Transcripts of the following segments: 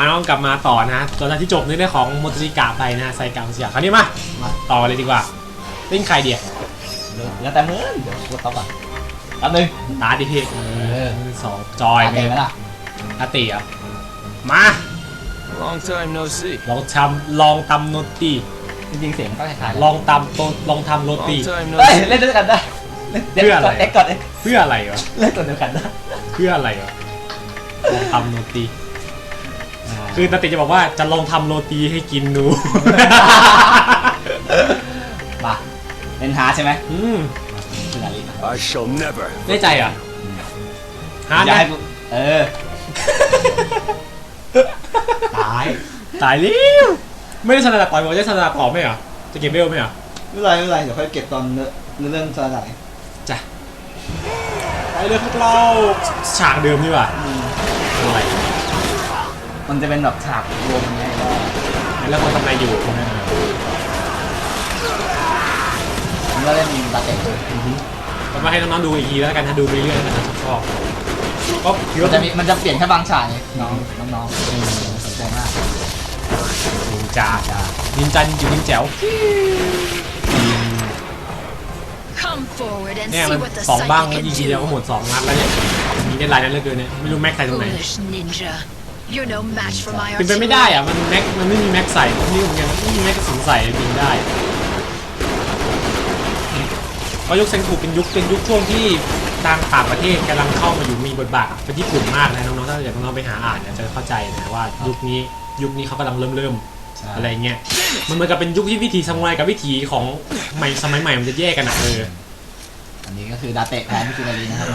มาต้องกลับมาต่อนะตอนนั้นที่จบในเรื่องของโมโตริกะไปนะไซกาเสียคราวนี้มามาต่อกันเลยดีกว่าเล่นใครเดียวแล้วแต่มือเดี๋ยวกดต่อก่อนแป๊บนึงตาดิพี่เออสองจอยเต็มไหมล่ะอาติอะมา Long time no see. ลองทำลองตำโนตีจริงๆเสียงมันก็คล้ายๆกันลองตำโตลองทำโรตี Long time no เฮ้ย see. เล่นด้วยกันได้เล่นเพื่ออะไรเอ็กก่อนเอ็กเพื่ออะไรวะเล่นตัวเดียวกันได้เพื่ออะไรวะลองทำโรตี คือนาติจะบอกว่าจะลองทำโรตีให้กินดู มาเป็นฮาร์ดใช่ไหมอืมคืออะไรนะ I shall never. ได้ใจเหรอะฮาร์ดอย่านะให้กูเออ ตายตายแล้วไม่ได้ชนะต่อยบอกจะชนะต่อไหมเหรอจะเก็บเบลไหมเหรอไม่เป็นไรไม่เป็นไรเดี๋ยวค่อยเก็บตอนเนื้อเรื่องสลายจ้ะไปเลยพวกเราฉากเดิมนี่หว่าอะไร มันจะเป็นแบบฉากรวมไงแล้วมันทำอะไรอยู่มันก็เล่นบาเต็กก็มาให้น้องๆดูอีกทีแล้วกันถ้าดูไปเรื่อยๆนะชอบก็คิดมันว่าจะมีมันจะเปลี่ยนแค่บางฉากไงน้องน้องๆเออสนใจมากนินจานินจาอยู่นินแจ๋ว Come forward and เนี่ย see มัน what the สองบ้าง psychic แล้ว can ยิงทีเดียวก็หม do. ดสองนัดแล้วเนี่ยมีได้ลายนั้นเหลือเกินเนี่ยไม่รู้แม็กใส่ตรงไหน Foolish ninja. You're no match for my เป็นไปไม่ artillery. ได้อะมันแม็กมันไม่มีแม็กใส่ผมนี่เหมือนกันไม่มีแม็กกระสุนใส่ยิงได้เพราะยุคเซนคูเป็นยุคเป็นยุคช่วงที่ทางต่างประเทศกำลังเข้ามาอยู่มีบทบาทเป็นญี่ปุ่นมากนะน้องๆถ้าอยากน้องๆไปหาอ่านเนี่ยจะเข้าใจนะว่ายุคนี้ยุคนี้เขากำลังเริ่มเริ่มๆอะไรเงี้ยมันเหมือนกับเป็นยุคที่วิถีซามูไรกับวิถีของใหม่สมัยใหม่มันจะแยกกันอะเอออันนี้ก็คือดาเตะแพ้มิคินารีนะครับ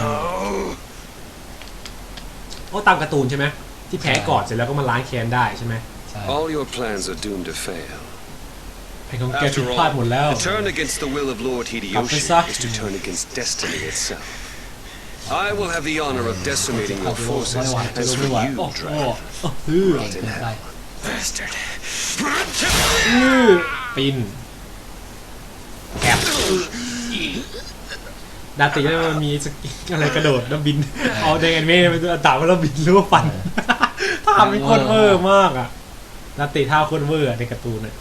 โอ้ตามการ์ตูนใช่ไหม ที่แพ้ก่อนเสร็จแล้วก็มาล้างแค้นได้ใช่ไหมใช่ All your plans are doomed to fail. แผนของแกผิด After พลาด all, หมดแล้ว to turn against the will of Lord Hideyoshi Professor. is to turn against destiny itself. I will have the honor of decimating your ไม่ forces ไหวจะ as รู้ for ไม่ไหว you, โอ้โห Dragon. เฮ้อเก่งเกินไป Bastard. อื้อปินแอบ ดาติได้มันมีสกิลอะไรกระโดดแล้วบิน เอาในแอนิเมะมันต่างแล้วบินหรือว่าฟันท่าเป็นคนเวอร์มากอะดาติท่าคนเวอร์อะในการ์ตูนอะ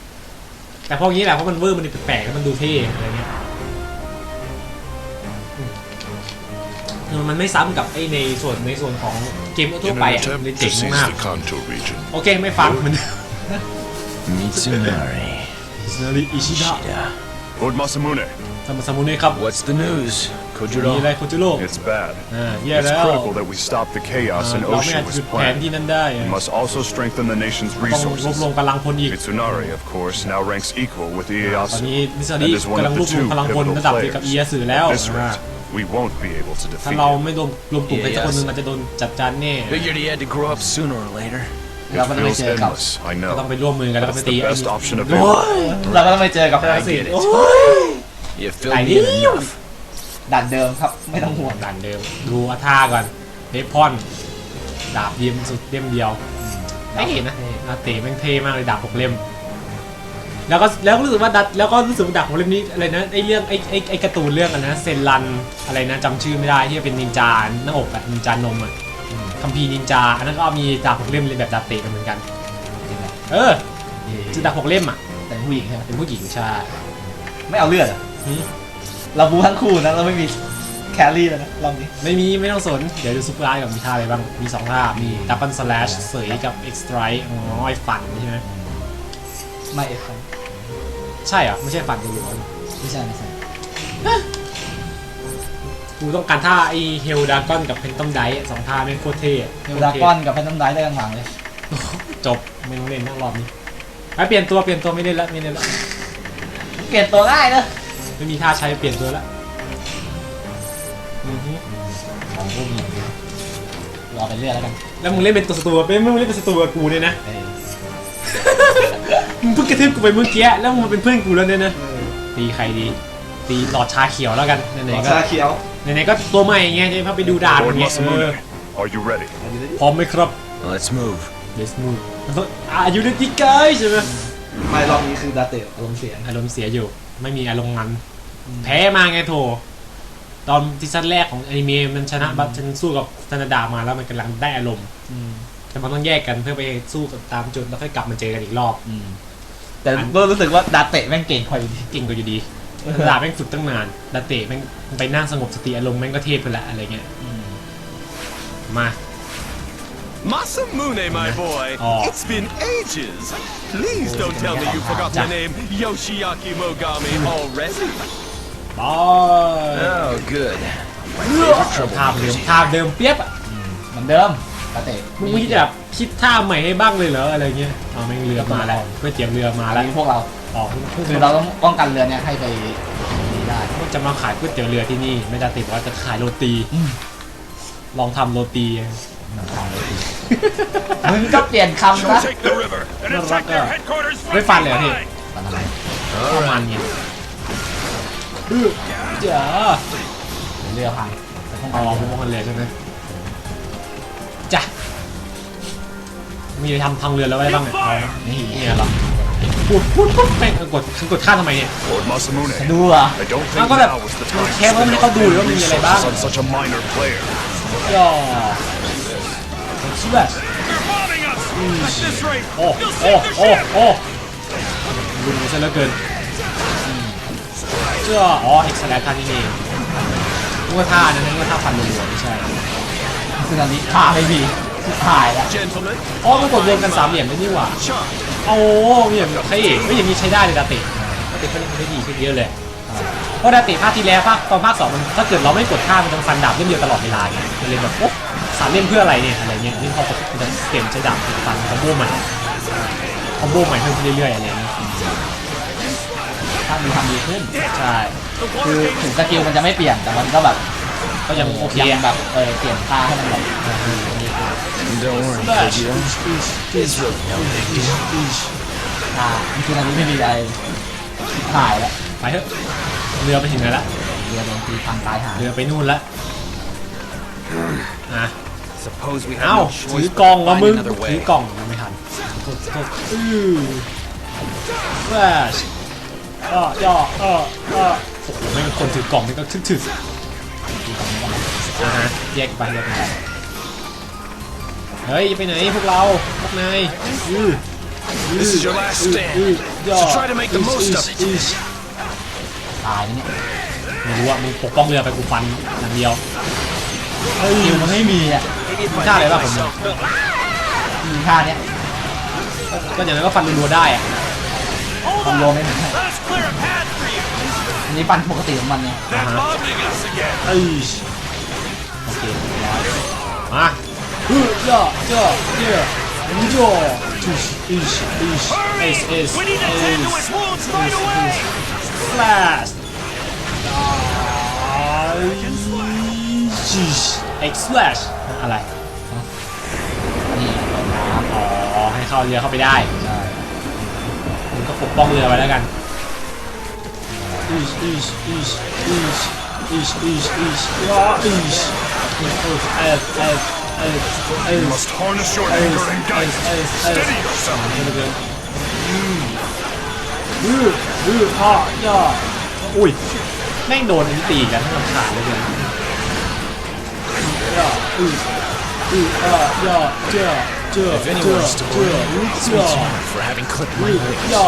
แต่พวกนี้แหละเพราะมันเวอร์มันแปลกๆแล้วมันดูเท่อะไรเงี้ยอืมเออมันไม่ซ้ำกับไอ้ในส่วนในส่วนของเกมทั่ว In ไป an อะ attempt เลย to เจ๋ง seize มาก the Kanto region, โอเคไม่ฟังมัน Mitsunari. นาริอิชิดะ Lord Masamune, ทำม าซามุเนะครับ What's the news, มีอะไร Kojiro? โคจูโร่ it's bad. อ่าแย่ It's แล้ว critical that we stop the chaos in เราไม่อา Oshu จ as หยุดแผน planned. ที่นั่นได้ We must also strengthen the nation's ต้องรวบ resources. รวมกำลังพลอีก Mitsunari, of course, now ranks equal with ตอน Ieyasu. นี้นิสซาริ And is one กำลัง of รว the บรวม two พลังพล pivotal ระดับเดียวกับ players. เอียสือแล้ว At this อ่า rate, we won't be able to ถ้า defeat เรา him. ไม่รวมรวมกลุ่มกันสักคนหนึงอาจจะโดนจัดการแน่ Figured he had to grow up sooner or later. เรา It ก็ต้องไป feels เจอกับ endless, I ก็ต้อง know. ไปร่วมมือกันแล้วก็ไป That's ตี the ไอ้ best นี่ option โอ้ available. ย เราก็ต้องไปเจอกับ I get it. โอ้ย You filled I me knew. in enough. ด่านเดิมครับ ไม่ต้องห่วงด่านเดิม ดูอาท่าก่อนเฮพอน ดาบเยี่ยมสุดเล่มเดียวไม่เห็นนะนาเตะแม่งเท่มากเลยดาบหกเล่ม แล้วก็แล้วก็รู้สึกว่าดัดแล้วก็รู้สึกว่าดาบหกเล่มนี้อะไรนะไอเรื่องไอไอไอการ์ตูนเรื่องอะนะเซนรันอะไรนะจำชื่อไม่ได้ที่เป็นนินจาหน้าอกอะนินจานมอะคัมภีร์นินจาอันนั้นก็มีดาบหกเล่มเลยแบบดาบเตะกันเหมือนกันจริงไหมเออคือดาบหกเล่มอะแต่ผู้หญิงใช่ไหมเป็นผู้หญิงใช่ไม่เอาเลือดเหรอหึ เราบูทั้งคู่นะเราไม่มีแครี่แล้วนะรอบนี้ไม่มีไม่ต้องสน เดี๋ยวดูซูเปอร์ไอกับมีท่าอะไรบ้าง มีสองท่า มีดับเบิลสแลชเสยกับเอ็กซ์ไตรอ๋อไอฟันใช่ไหมไม่เอฟครับใช่เหรอ ไม่ใช่ฟันตัวเดียวไม่ใช่ไม่ใช่กูต้องการท่าไอเฮลดากอนกับเพนตอมไดสองท่าแม่งโคตรเท่อะเฮลดากอนกับแพนตัมไดได้กันหลังเลย จบไม่ต้องเล่นทั้งรอบนี้ไปเปลี่ยนตัวเปลี่ยนตัวไม่เล่นละไม่เล่นละเปลี่ยนตัวได้เลย ไม่มีท่าใช้เปลี่ยนตัวละอือฮึของผู้หญิงรอไปเรื่อยแล้วกันแล้วมึงเล่นเป็นตัวสตัวเป็นมึงเล่นเป็นสตัวกับกูเนี่ยนะเออมึงเพิ่งกระทืบกูไปเมื่อกี้แล้วมึงมาเป็นเพื่อนกูแล้วเนี่ยนะตีใครดีตีหลอดชาเขียวแล้วกันไหนๆก็ชาเขียวไหนๆก็ตัวใหม่ไงจะพาไปดูด่าน Lord ไงเออ Masamune, are you ready? พร้อมไหมครับ Let's move. Let's move อายุเด็กที่เกยใช่ไหมไม่รอบนี้คือดาเตะอารมณ์เสียอารมณ์เสียอยู่ ไม่มีอารมณ์มัน แพ้มาไงโถ ตอนซีซั่นแรกของอนิเมะมันชนะบัตฉันสู้กับธนาดามาแล้วมันกำลังได้อารมณ์อืมแต่มันต้องแยกกันเพื่อไปสู้กันตามจุดแล้วค่อยกลับมาเจอกันอีกรอบอืมแต่ก็รู้สึกว่าดาเตะแม่งเก่งกว่าอยู่ดีเก่งกว่าอยู่ดีดาบแม่งฝึกตั้งนานดาเตะแม่งไปนั่งสงบสติอารมณ์แม่งก็เทพไปละอะไรเงี้ยอืมมา Masamune, my boy. Oh. It's been ages. Please don't tell me you forgot my name, Yoshiaki Mogami, already. บอ Oh, good. ท่าเดิมท่าเดิมเปียบอะเหมือนเดิมดาเตะมึงไม่คิดจะแบบคิดท่าใหม่ให้บ้างเลยเหรออะไรเงี้ยเอาแม่งเรือมาแล้วก๋วยเตี๋ยวเรือมาอันแล้วนี้พวกเราออกคือเราต้องป้องกันเรือเนี่ยให้ไปนี่ได้จะมาขายก๋วยเตี๋ยวเรือที่นี่ ไม่ได้ติดว่าจะขายโรตีอืมลองทำโรตี มึงก็เปลี่ยนคำ Shall นะ take the river and Well, attack their uh, headquarters from very fun, Leo, here. behind. ตอนอะไรประมาณนี้เจ๋อเรือพังแต่ป้องอ๋กัอนเรือพวกมันเลยใช่ไหมจ้ะมีทำทำเรือแล้วไว้บ้างเนี่ยเอานี่เนี่ยเหรอพูดพูดปุ๊บแม่งกดฉันกดข้ามทำไมเนี่ย Lord Masamune, ดูเหรอะ I don't อ้าว think ก็แบบ now was the มัน time แค่ว่าไม่ให้เขาดูหรือว่ามีอะไรบ้าง on such a minor player. ย่อ เชื่อ They're bombing us! At this rate, โอ้ you'll โอ้ sink the โอ้ ship! โอ้รุนซะเหลือเกินเชื่ออ๋อเอ็กซ์แลท่านี่เองนึกว่าท่านั้นนึกว่าท่าฟันรัวๆไม่ใช่คือตอนนี้พาไม่มีถ่ายแล้ว Gentlemen, อ๋อมันกดรวมกันสามเหลี่ยมได้นี่หว่า charge. โอ้เหลี่ยมใช่ไม่อย่างนี้ใช้ได้เลยดาเตะดาเตะเขาเล่นได้ดีขึ้นเยอะเลยเพราะดาเตะภาคที่แล้วภาคตอนภาคสองมันถ้าเกิดเราไม่กดท่ามันต้องฟันดาบเล่มเดียวตลอดเวลาไงมันเลยแบบโอ๊ะ สามเล่มเพื่ออะไรเนี่ยอะไรเงี้ยนี่พอกดมันจะเปลี่ยนใช้ดาบเป็นฟันคอมโบใหม่คอมโบใหม่เพิ่มขึ้นเรื่อยๆอะไรเงี้ยถ้ามีทำดีขึ้น ใช่คือถึงสกิลมันจะไม่เปลี่ยนแต่มันก็แบบก็ยังโอเคยังแบบเออเปลี่ยนท่าให้มันแบบ Don't worry, Flash. It's really no big deal. ท่าคือตอนนี้ไม่มีอะไรถ่ายแล้วไปเถอะเรือไปถึงไหนละเรือโดนตีพังตายหาเรือไปนู่นละ อะ Suppose we เอ้า have no ถือ choice กล่อง but วะ to มึง find another ถือ way. กล่องยังไม่ทันโทษโทษอื้อแฟชอ่อย่อเออเออโอ้โหไม่เป็นคนถือกล่องนี่ก็ถึกถึกอ่าฮะแยกไปแยกไปเฮ้ยไปไหนพวกเราพวกนายอื้อ This is your last อื้อ stand. ย่อ So try to make the most of it. อื้อตายนะเนี่ยไม่รู้อะมึงปกป้องเรือไปกูฟันอย่างเดียว สกิลมันไม่มีอะมีท่าอะไรบ้างผมมีท่าเนี้ยก็อย่างนั้นก็ฟันรัวๆได้อะคอมโบไม่เหมือนกัน Let us clear a path for you! อันนี้ฟันปกติของมันเนี่ย They're bombing us again! เอ้ยโอเคร้อยมาเฮ้ยย่อย่อเย่ย่อทุชอิชอิชเอสเอส We need to เอ tend to ส its wounds right away! ฟลาสชิชเอ็กซ์แลชอะไรนี่โดนน้อ๋อ ให้เข้าเรือเข้าไปได้ ใช่มึงก็ปกป้องเรือไว้แล้วกันอิชอิชอิชอิชอิชอิชอิชย่ออิชเอสเอสเอสเอสเอ You ส must harness your เอส anger and เอส guidance. เอสเอส Steady yourself. อืออือพ่อย่ออุ้ยแม่งโดนอันนี้ตีกันทั้งลำขาดเลยเนี่ย ย่ออืออืออ่อย่อเจ้าเจ้า If เจ้า anyone's to เจ้า blame, it's me เจ้า Tom, for having clipped อื my อ wrist. ย่อ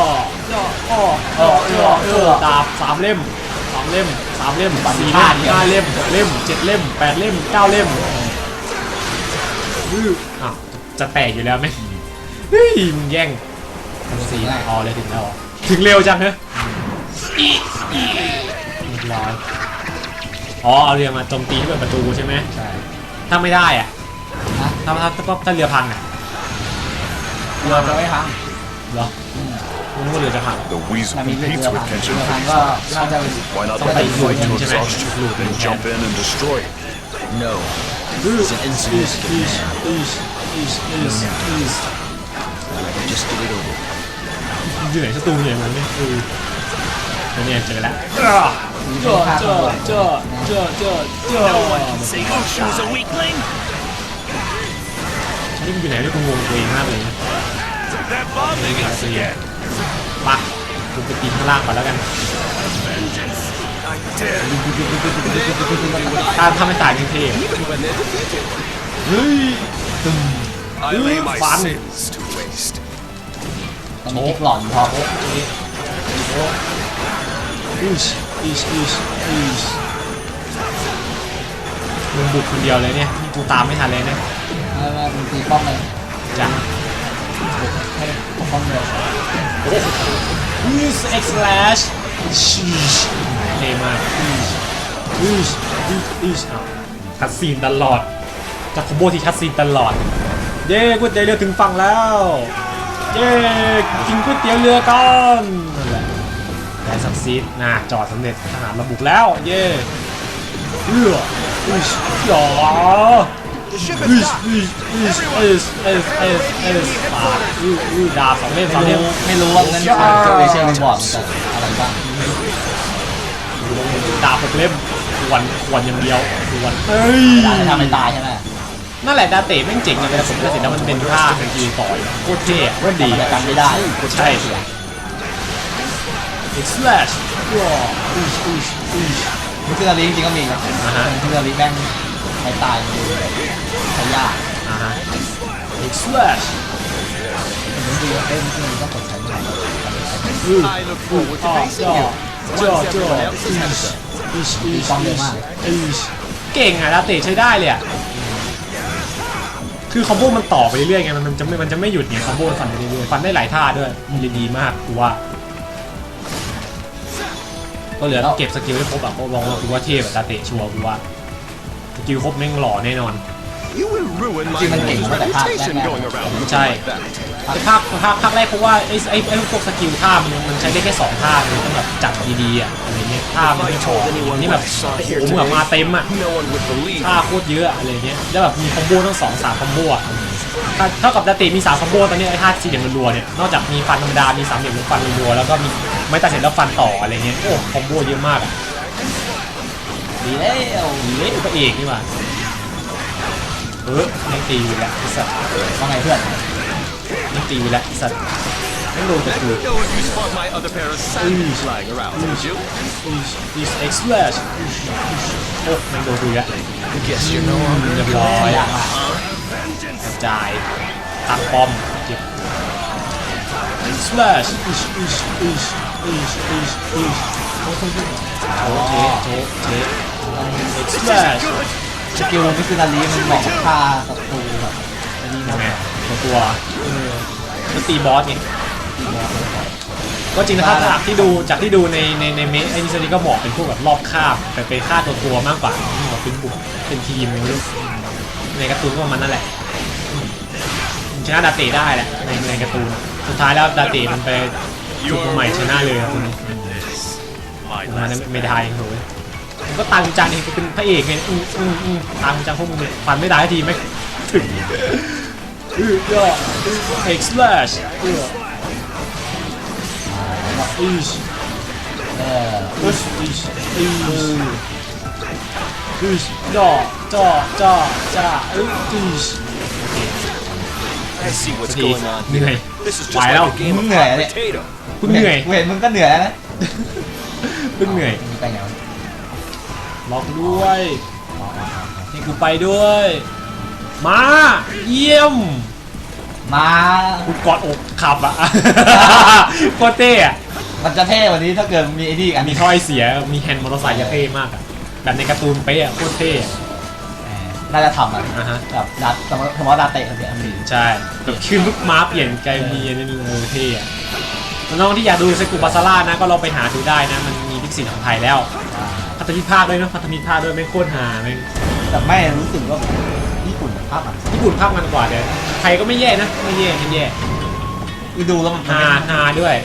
ย่ออ้อเออเออเออดาบสามเล่มสามเล่มสามเล่มสี่เล่มห้าเล่มหกเล่มเจ็ดเล่มแปดเล่มเก้าเล่มอืออะจะแตกอยู่แล้วไหมเฮ้ยมึงแย่งสี่พอเลยถึงแล้วเหรอถึงเร็วจังเนอะเรียบร้อยอ๋อเอาเรือมาโจมตีที่เปิดประตูใช่ไหมใช่ ถ้าไม่ได้อะนะถ้าถ้าถ้าถ้าเรือพังอะเรือจะไม่พังเหรอไม่รู้ว่าเรือจะพัง The weasel มันมีเรือ competes พัง with เรือ Kenshin พังก็น่าจะ Why not Somebody let them fight to loot him, exhaustion, loot him. then jump in and destroy it? No, อือ he's an อีส insignificant อีส man. อีสอีสอีสอีส Just get it over. อยู่ไหนศัตรูอยู่ไหนมึงเนี่ยเออ เนี่ยเจอแล้วมีเจอเจอเจอเจอเจอเจอ No one can say Oshu's a weakling! นี่มึงอยู่ไหนเนี่ยกูงงตัวเองมากเลยนะ They're bombing us again! ปะกูไปตีข้างล่างก่อนแล้วกัน I dare ถ้าถ้าไม่ตายนี่เท่อะ Even when they're defeated. เฮ้ย I lay my Fun. sins to waste. ตอนนี้กิ๊กหลอนพออิชอิช อิชอิชมึงบุกคนเดียวเลยเนี่ยนี่กูตามไม่ทันเลยเนี่ยไม่ไม่มึงตีป้อมเลยจ้ะให้ปกป้องเดียวอิชเอ็กซ์แลชชิชเท่มากอิชอิชอิชอิชอ้าวคัดซีนตลอดจากคอมโบที่คัดซีนตลอด เย้ก๋วยเตี๋ยวเรือถึงฝั่งแล้ว เย้กินก๋วยเตี๋ยวเรือกันนั่น แหละได้สักซีดนะจอดสำเร็จทหารมาบุกแล้ว เย้เอื้ออิชหยอ The ship อิ is ช docked. อิชอิชอิชอิชอิชอิชปาดอื้ออื้อดาบสองเล่มสองเล่มไม่รู้ว่าเงินเจ้าเอเชียรีบอร์ดมันจะอะไรบ้างดาบหกเล่มควนควนอย่างเดียวควนเอ้ยทำไม่ตายใช่ไหมนั่นแหละดาเตะแม่งเจ๋งอะเวลาผมจะเสร็จแล้วมันเป็นท่าทันทีต่อยโคตรเท่โคตรดีกันไม่ได้ใช่ It's slash ว้าอิชอิชอิชมิสซิลลีจริงๆก็มีนะอ่าฮะ มิสซิลลีแม่งไม่ตายอยู่ใช้ยากอ่าฮะ It's slash ผมดูว่าเอ้ยมิสซิลลีก็กดใช้ไม่ได้ I look forward to จ่อ facing จ่อ you จ่อ once จ่อ everyone else has had a go. อิชอิชอิชอิชเก่งอะดาเตะใช้ได้เลยอะคือคอมโบมันต่อไปเรื่อยๆไง มันมันจะไม่ มันจะไม่หยุดไงคอมโบมันฟันไปเรื่อยๆฟันได้หลายท่าด้วยมันเลยดีมากกูว่า ก็เหลือต้องเก็บสกิลให้ครบอะก็ลองว่ากูว่าเทพแบบดาเตะชัวร์กูว่าสกิลครบแม่งหล่อแน่นอน You will ruin my Jim and King, name's what the heck, reputation that going man. around looking ใช่ like that. ไอ้ภาคภาคภาคแรกเพราะว่าไอ้ไอ้ไอ้พวกสกิลท่ามันมันใช้ได้แค่สองท่ามันต้องแบบจัดดีๆอะอะไรเงี้ยท่ามันไม่พอนี่แบบโอ้โหเหมือนมาเต็มอะ No one would believe ท่าโคตรเยอะอะอะไรเงี้ยแล้วแบบมีคอมโบทั้งสองสามคอมโบอะถ้า เท่ากับดาเตะมีสามคอมโบตอนนี้ไอ้ท่าสี่เหลี่ยมรัวๆเนี่ยนอกจากมีฟันธรรมดา มีสามเหลี่ยมแล้วฟันรัวๆแล้วก็มีไม้ตัดเสร็จแล้วฟันต่ออะไรเงี้ยโอ้คอมโบเยอะมากอะดีแล้วเละพระเอกนี่หว่าเออไม่งตีอยู่แล้วไอ้สัตว์ว่าไงเพื่อนไม่งตีอยู่แล้วไอ้สัตว์ไม่โดนแต่ Let กู me know if you spot my other pair of sandals lying around, would you? is X slash โอ้ไม่งโดนกูแล้ว Guess you're no เรียบร้อย จายตั้งป้อมเก็บ slash อิชอิชอิชอิชอิชอิชโอ้โหเจ๊โจ๊เจ๊ X slash สกิลมิสซิลลีมันเหมาะกับท่าศัตรูแบบอ้นี่ยันะงไงตัวตัวเออแล้วตีบอสไงก็จริงนะครับจากที่ดูจากที่ดูในในในเมสไอ้นี่ซนี่ก็เหมาะเป็นพวกแบบรอบคาบแต่เป็นฆ่าตัวตัวมากกว่าเป็นบุกเป็นทีมในการ์ตูนก็ประมาณนั่นแหละ ชนะดาตะได้แหละในในการ์ตูน สุดท้ายแล้วดาตะมันไปฝึกใหม่ชนะเลยครับคนนี้มา last ไม่ได้โหยมันก็ตามจังเองเป็นพระเอกไงอืมอืมอืมตามจังพวกมึงเนี่ยฟันไม่ได้ทีไม่ถึงอือย่อเอ็กซ์แลชอืออีชเอออีชอีชอีชอีชจ่อจ่อจ่อจ่าอืออีช see what's ที going on เหนื่อย here. This is ไหว just แล้ว like a game of Người hot đấy. potato. เพิ่งเหนื่อยกูเห็นมึงก็เหนื่อยแล้วนะเพิ่งเหนื่อยมึงไปไหนวะล็อกด้วยนี่กูไปด้วย มาเยี่ยม มากูกอดอกขับอะโคตรเท่อะมันจะเท่กวันนี้ถ้าเกิดมีไอ้นี่อีกอันมีนี้ถ้อยเสียมีแฮนด์มอเตอร์ไซค์จะเท่มากอะแบบในการ์ตูนเป๊ะอะโคตรเท่อะ น่าจะทำอะอ่าฮะ แบบดัดสมมติสมมติว่าดาเตะคนเดียวใช่แบบชื่อลูกม้าเปลี่ยนกลายมีอันนี่เออเท่อะน้องๆที่อยากดูเซกุบาซาร่านะก็ลองไปหาดูได้นะ มันมีพิกซินของไทยแล้วพัฒมิตรภาคด้วยนะพัฒมิตรภาคด้วยไม่งโคตรหาแม่งแต่ไม่รู้สึกว่าญี่ปุ่นภาพอะญี่ปุ่นภาคมันกว่าเดี๋ยวไทยก็ไม่แย่นะ ไม่แย่ไม่แย่คือดูแล้วมันฮาฮาด้วย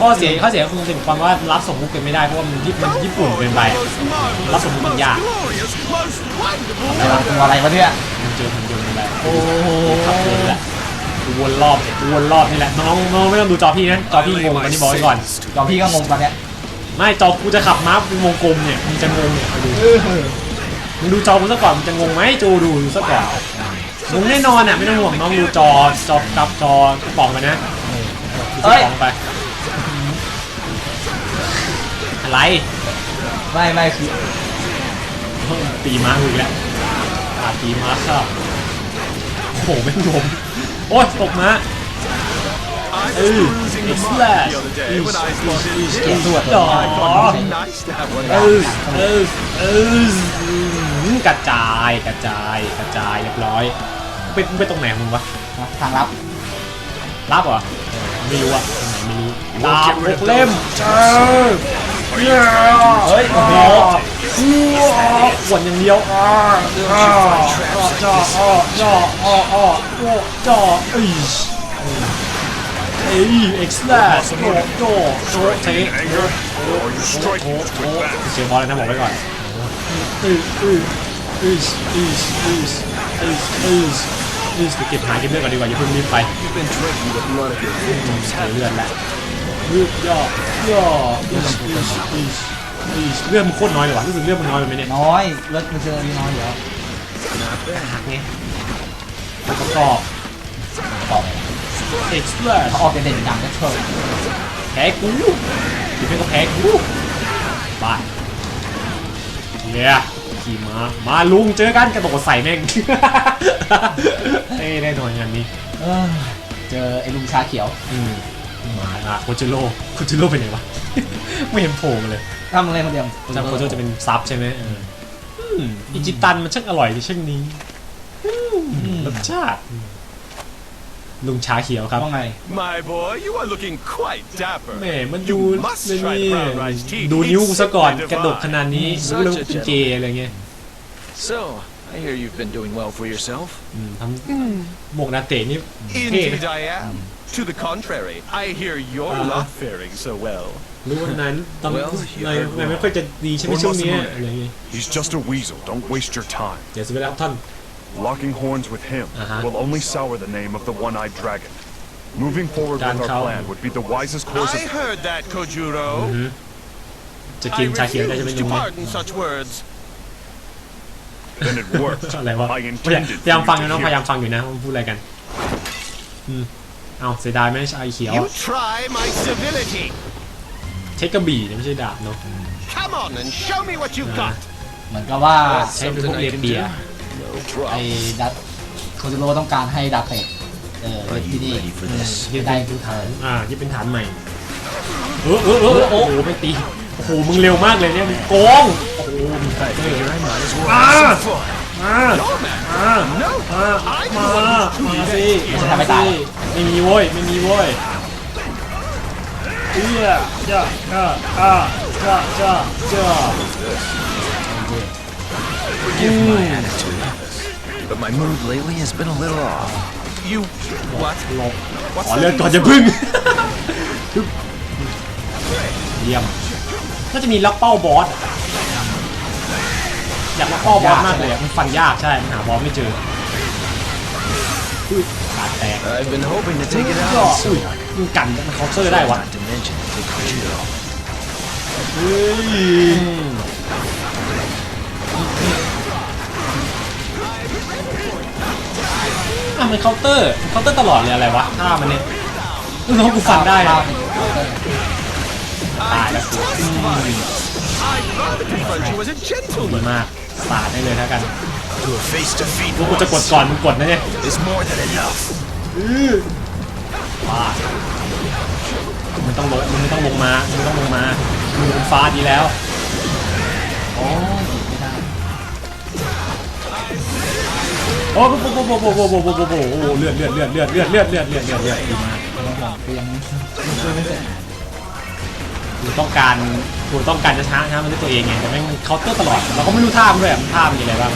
ข้อเสียข้อเสียคือถึงความว่ารับส่งมุกกันไม่ได้เพราะว่ามันญี่ปุ่นญี่ปุ่นเกินไป Most marvelous, Last one, most yeah. glorious, most wonderful อะไรวะตัวอะไรวะเนี่ยมันเจอมันยนต์อะไรโอ้โหขับวนละกูวนรอบกูวนรอบนี่แหละน้องน้องไม่ต้องดูจอพี่นะจอพี่งงอันนี้บอกไว้ก่อนจอมพี่ก็งงตอนเนี้ยไม่จอกูจะขับม้าเป็นวงกลมเนี่ยมึงจะงงเนี่ยไปดูมึงดูจอกูซะก่อนมึงจะงงไหมจูดูดูซะก่อนงงแน่นอนอะไม่ต้องห่วงน้องดูจอจอกับจอกระป๋องไปนะดูกระป๋องไป อะไร ไม่ไม่คือตีม้ากูอีกแล้วอ่าตีม้าครับโอ้โหไม่งงมโอ้ยตกมา I was Ooh, cruising the it's market flat. the other day It's- when I it's- spotted it's- this. เกมรวดหรอ I thought it'd be nice to have one เอ of อ those. เออเออกระจายกระจายกระจายเรียบร้อยไปไปตรงไหนของมึงวะนะทางลับรับเหรอเออไม่รู้อะตรงไหนไม่รู้ดาบหกเล่มเจอ เฮ้ยโอ้โหหวนอย่างเดียวอ่าอ่าจ่อจ่อจ่อจ่อจ่อจ่อเอ้ยเอ้ยเอ็กซ์แลสโจโจโจเท Anger, or you โอ้ strike โห with โอ้โหเสียบอลเลยนะบอกไว้ก่อนอืออืออืออืออืออืออืออือเก็บหาเก็บเลือดก่อนดีกว่าอย่าเพิ่งรีบไปเสียเลือดแล้ว เลืดย่อย่ออืออืออืออือเลือดมันโคตรน้อยเลยว่ะรู้สึกเลือดมันน้อยไปไหมเนี่ยน้อยเลือดมันเจอมีน้อยอยู่แล้วหักไงประกอบต่อไปเอ็กซ์แลสเขาออกจะเด่นดังก็เชิญแพ้กูทีเป็นก็แพ้กูบ้ายเย้ขี่ม้ามาลุงเจอกันกระโดดใส่แม่งเอ้ยได้หน่อยงานนี้เจอไอ้ลุงชาเขียว อืม มาละโคจิโร่โคจิโร่เป็นไงวะ ไม่เห็นโผล่มาเลยทำอะไรคนเดียวจำโคจิโร่จะเป็นซับใช่ไหมเอออืมอิจิตันมันช่างอร่อยที่เช่นนี้อืมรสชาติอืมลุงชาเขียวครับว่าไง My boy, you are looking quite dapper. แหมมันดู You must นี่ try brown rice tea. ดูนิ้วกูซะก่อน It's กระดก divine. ขนาดนี้ Such รู้แล้ว a เป็นเกย์อะไรเงี้ย So, I hear you've been doing well for yourself. อืมทำหมวกนาเตะนี่เท่ Indeed นะ I am. To the contrary, I hear you're Uh-huh. not faring so well. รู้ว่านายตอน Well, you นาย heard นายไม่ค่อยจะดีใช่ไหมช่วงเนี้ยอะไรเงี้ย He's just a weasel. Don't waste your time. เดี๋ยวสิเวลาท่าน Locking horns with him Uh-huh. will only sour the name of the one-eyed dragon. Moving forward Dan with our Kao. plan would be the wisest course I of... heard that, Kojuro. จะกิน I ชาเขียวได้ใช่ไหม refuse ลุ to งไหม pardon such words. Then it worked. อะไรวะ I พยายาม intended พยายาม for ฟัง you อยู่ to นะพยายาม hear. ฟังอยู่นะว่ามันพูดอะไรกัน อืม เอาเสียดายไหมชาเขียว You try my civility. ใช้กระบี่เนี่ยไม่ใช่ดาบเนาะ Come on and show me what you've got. เหมือนกับว่าใช้เป็นพวกเลียเบียร์ No ไอ้ problem. ดัตโคจิโร่ต้องการให้ดาเตะเออ Are ที่ you นี่ ready for this? ยึดได้เป็นฐานอ่ายึดเป็นฐานใหม่เออเออเออโอ้โหไม่ตีโอ้โหมึงเร็วมากเลยเนี่ยมึงโกงโอ้โหมึงใส่ I figure I might as well มา มา มา มามาสิมาสิไม่มีโว้ย ไม่มีโว้ยเอี้ยจ้าจ้าจ้าจ้าจ้าจ้าอืม my mood lately has been a little off. You what? ลงขอเลือกก่อนจะพึ่งเยี่ยม ก็จะมีล็อกเป้าบอส ยากล็อกเป้าบอสมากเลยอะมันฟันยากใช่มันหาบอสไม่เจออุ้ยขาดแตก I've been hoping to take it ก็ out อุ้ยมันกันมันเคาน์เตอร์ได้วะ Not to mention take Kojiro. เฮ้ยอะมันเคาน์เตอร์เคาน์เตอร์ตลอดเลยอะไรวะท่ามันเนี่ยรู้สึกว่ากูฟันได้นะตายแล้วกู I'd rather confront you as a ดี gentleman. มากสาดได้เลยแล้วกัน To a face-to-feet กูจะกดก่อนมึงกดนะเนี่ย is more than enough. ว้ามึงต้องลงมึงไม่ต้องลงมามึงไม่ต้องลงมามึงบนฟ้าดีแล้วโอ้ยไม่ได้โอ้โหโอ้โหโอ้โหโอ้โหโอ้โหโอ้โหโอ้โหเลือดเลือดเลือดเลือดเลือดเลือดเลือดเลือดเลือดเลือดดีมากกูยังยัง กูต้องการกูต้องการจะช้าช้ามันด้วยตัวเองไงแต่แม่งเคาน์เตอร์ตลอดเราก็ไม่รู้ท่ามันด้วยอะมันท่ามันมีอะไรบ้าง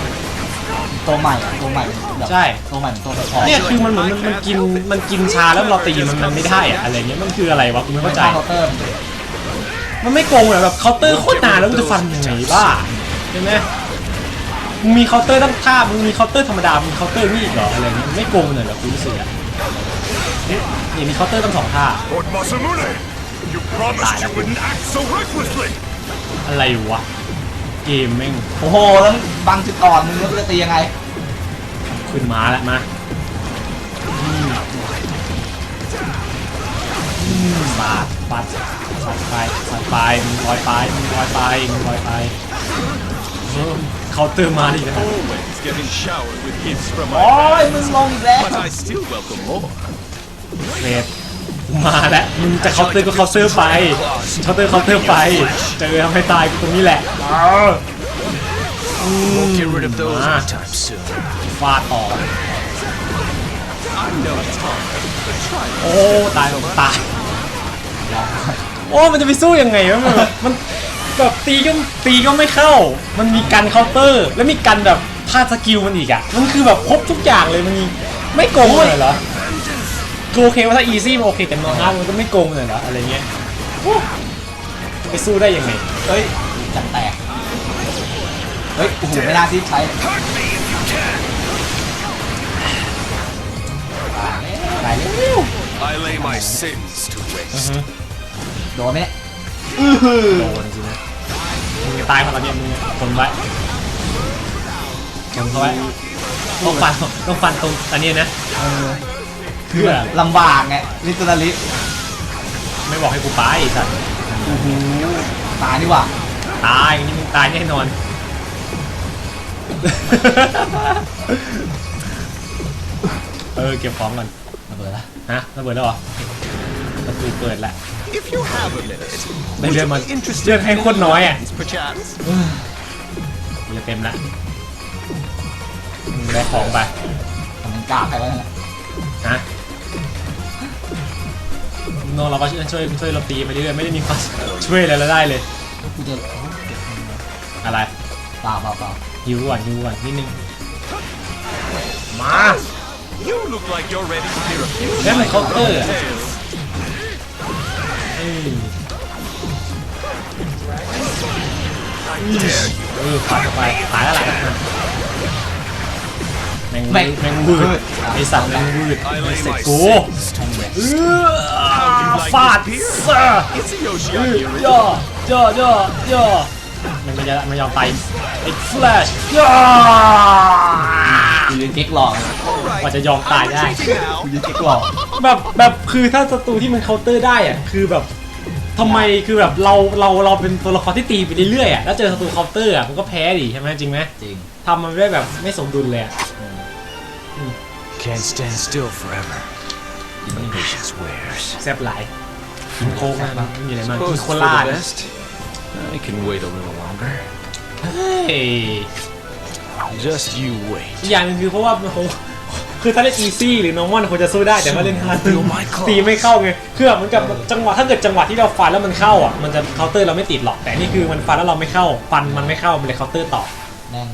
ตัวใหม่อะตัวใหม่แบบใช่ ตัวใหม่เป็นตัวแบบพอเนี่ยคือมันเหมือนมันมันกินมันกินชาแล้วเราตีมันมันไม่ได้อะอะไรเงี้ยมันคืออะไรวะกูไม่เข้าใจเคาน์เตอร์มันไม่โกงเลยแบบเคาน์เตอร์โคตรนานแล้วมึงจะฟันยังไงบ้าใช่ไหมมึงมีเคาน์เตอร์ตั้งท่ามึงมีเคาน์เตอร์ธรรมดามึงมีเคาน์เตอร์นี่อีกเหรออะไรเงี้ยมันไม่โกงเลยเหรอกูรู้สึกอะนี่นี่มีเคาน์เตอร์ตั้งสองท่า Lord Masamune! You promised you wouldn't act so recklessly! อะไรวะ เกมแม่งโอ้โหแล้วบังจุดอ่อนมึงแล้วจะตียังไง ขึ้นมาแล้วมาอืมอืมบาดบาดสัดไปสัดไปมึงลอยไปมึงลอยไปมึงลอยไปเออเคาน์เตอร์มาดินะครับ Always getting showered with gifts from โอ้ my ยมึงลงอีกแล้ว but I still welcome more. เมด มาแล้วมึงจะเคาน์เตอร์ก็เคาน์เตอร์ไปเคาน์เตอร์เคาน์เตอร์ไปเจอทำให้ตายกูตรงนี้แหละ Won't get rid of those Ah. anytime soon. ฟาดต่อโอ้ตายตายโอ้มันจะไปสู้ยังไงวะมันแบบมันแบบตีก็ตีก็ไม่เข้า มันมีกันเคาน์เตอร์ แล้วมีกันแบบพลาสกิลมันอีกอะ มันคือแบบครบทุกอย่างเลยมันมีไม่โกงเลยเหรอ กูโอเคว่าถ้าอีซี่มันโอเคแต่นอนฮาร์ดมันก็ไม่โกงเลยเหรออะไรเงี้ยโอ้จะไปสู้ได้ยังไงเฮ้ยจังแตก เฮ้ย โอ้โห ไม่น่าที่ใช้ตายแล้ว I lay my sins to waste. โดนไหมเนี่ยโดนจริงนะมึงจะตายเพราะตอนเนี้ยมึงทนไว้ทนเข้าไว้ต้องฟันต้องฟันตรงอันนี้นะ เออเพื่อลำบากไงลิตเตอรี่ไม่บอกให้กูไปไอ้สัตว์โอ้โหตายดีกว่าตายอย่างนี้มึงตายแน่นอน เออเก็บของก่อนระเบิดละฮะระเบิดแล้วเหรอประตูเปิดแหละ If you have a minute, ได้เลื่อนมัน interested เลื่อนให้โคตรน้อยอะ perchance. มันจะเต็มละมึงได้ของไป ทำเป็นกล้าใครวะนั่นแหละฮะ โนเราก็ช่วยช่วยช่วยเราตีไปเรื่อยๆไม่ได้มีความช่วยอะไรเราได้เลยกูจะอะไรเปล่าเปล่าเปล่าฮิวก่อนฮิวก่อนนิดนึงมา You look like you're ready to hear a few แล้วมันเคาน์เตอร์อะ tales. อืมเออผ่านเข้าไปตายแล้วล่ะแมงแม่งแมงวืดไอสัตว์แมงวืด I ไม่ lay เสร็จ my กู sins to เอ waste. อ ฟาดเซอร์ It's a Yoshiaki ย่อ original. ย่อย่อย่อมันไม่ยอมไม่ยอมไปไอ้แฟลชย่อกูยืนเก๊กหลอกกว่าจะยอมตายได้ now. กูยืนเก๊กหลอกแบบแบบคือถ้าศัตรูที่มันเคาน์เตอร์ได้อะคือแบบทำไมคือแบบเราเราเราเป็นตัวละครที่ตีไปเรื่อยๆอะแล้วเจอศัตรูเคาน์เตอร์อะมันก็แพ้ดิใช่ไหมจริงไหมจริงทำมันไม่ได้แบบไม่สมดุลเลยอะ Can't stand still forever. Impatience wears. แซ่บหลายกินโค้กนะไม่มีอะไรมากกิน Suppose โค for ลา the นะ best. I can wait a little longer. เฮ้ย Just you wait. อีกอย่างหนึงคือเพราะว่ามันคงคือถ้าเล่นอีซี่หรือ normal ควรจะสู้ได้แต่ว่าเล่นฮาร์ด Feel my claws. ตีไม่เข้าไงคือแบบเหมือนกับจังหวะถ้าเกิดจังหวะที่เราฟันแล้วมันเข้าอะมันจะเคาน์เตอร์เราไม่ติดหรอกแต่นี่คือมันฟันแล้วเราไม่เข้าฟันมันไม่เข้ามันเลยเคาน์เตอร์ต่อแม่ง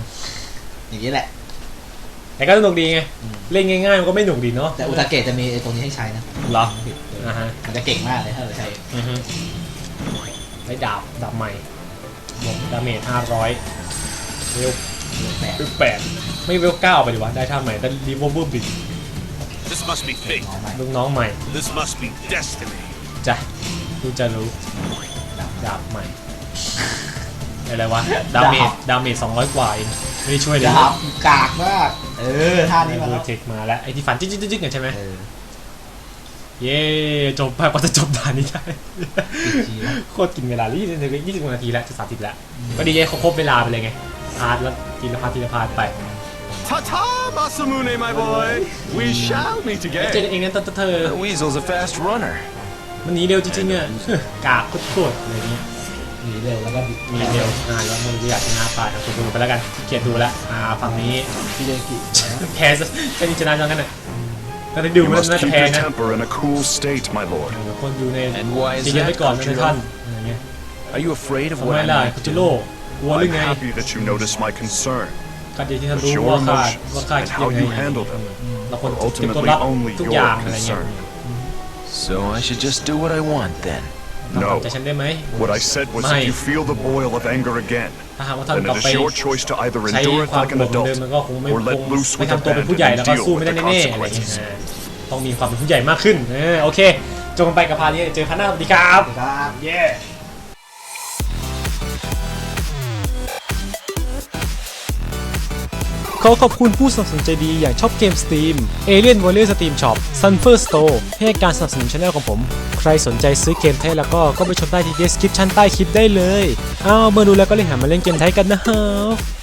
อย่างนี้แหละ แต่ก็สนุกดีไง เล่นง่ายๆ มันก็ไม่หนุกดีเนาะแต่อุตาเกะจะมีไอ้ตรงนี้ให้ใช้นะเหรออ่าฮะมันจะเก่งมากเลยถ้าเราใช้อือฮึไอ้ดาบดาบใหม่บวกดาเมจห้าร้อยเวลแปดเวลแปดไม่เวลเก้าไปดีวะ ได้ท่าใหม่แต่รีโวเวอร์บิด This must be fate. น้องใหม่ลูกน้องใหม่ This must be destiny. จ้ะดูจะรู้ ดาบใหม่ อะไรวะ ดาเมจ ดาเมจสองร้อยกว่าเอง ไม่ได้ช่วยเลยดาบกากมาก เออท่านี้มาเวแล้อวร์เทคมาแล้วไอ้ที่ฟันจิ๊กจิ๊กจิ๊กกันใช่ไหมเออเย้จบไปกว่าจะจบด่านนี้ได้ทีละโคตรกินเวลายี่สิบยี่สิบนาทีแล้วจะสามสิบแล้ว ก็ดีเจเขาครบเวลาไปเลยไง พาร์ทแล้วทีละพาร์ททีละพาร์ทไป Ta-ta, Masamune, my boy. We shall meet เจอ again. กันเองนะเธอ The weasel's a fast runner. มันหนีเร็วจริงๆอะกากโคตรๆอะไรเงี้ย หนีเร็วแล้วก็บิดมีเร็วอ่าแล้วมึงอยากชนะไปอะกูดูไปแล้วกันขี้เกียจดูแล้วอ่าฝั่งนี้พี่เดกิแพ้จะจะชนะจังกันน่ะก็ได้ดู You มัน must น่าจะ keep แพ้ your นะ temper in a cool state, my lord. เดี๋ยวคนดูใน And why is ตีกันไป that, ก่อนนะท่าน Kuchiro? อะไรเงี้ย Are you afraid of ทำไม what I ล่ะ might คุจิ do? โร่กลัวหรือ I'm ไง happy that you notice my concern. ก็ดีที่ท่าน But รู้ your ว่าข้า emotions ว่าข้า and คิด how ยัง you ไง handle them เราควร are เก็บตัว ultimately รับ only ทุก your อย่างอะไรเงี้ย concern. So I should just do what I want then. ทำตาม No. ใจฉันได้ไหม What I said was Mate. if you feel the boil of anger again, ถ้าหากว่าท่าน then กลับ it ไป is your choice to either ใช้ endure it ความ like โกร an ธเหมือนเดิม adult มันก็คงไม่ or ค let ง loose ไม่ with ทำตัวเป็นผู้ abandon ใหญ่ and แล้วก็ deal สู้ไม่ with ได้ the แน่ๆอะไรอย่างเงี้ย consequences. อ่าต้องมีความเป็นผู้ใหญ่มากขึ้นเออโอเค จงไปกับพานี้เจอพันหน้าสวัสดีครับ ครับ เย้ ขอขอบคุณผู้สนับสนุนใจดีอย่างชอบเกม Steam Alien Warrior Steam Shop Sunfer Store ให้การสนับสนุนช่องของผม ใครสนใจซื้อเกมไทยแล้วก็ก็ไปชมได้ที่ description ใต้คลิปได้เลย อ้าวเมื่อดูแล้วก็เลยหามาเล่นเกมไทยกันนะครับ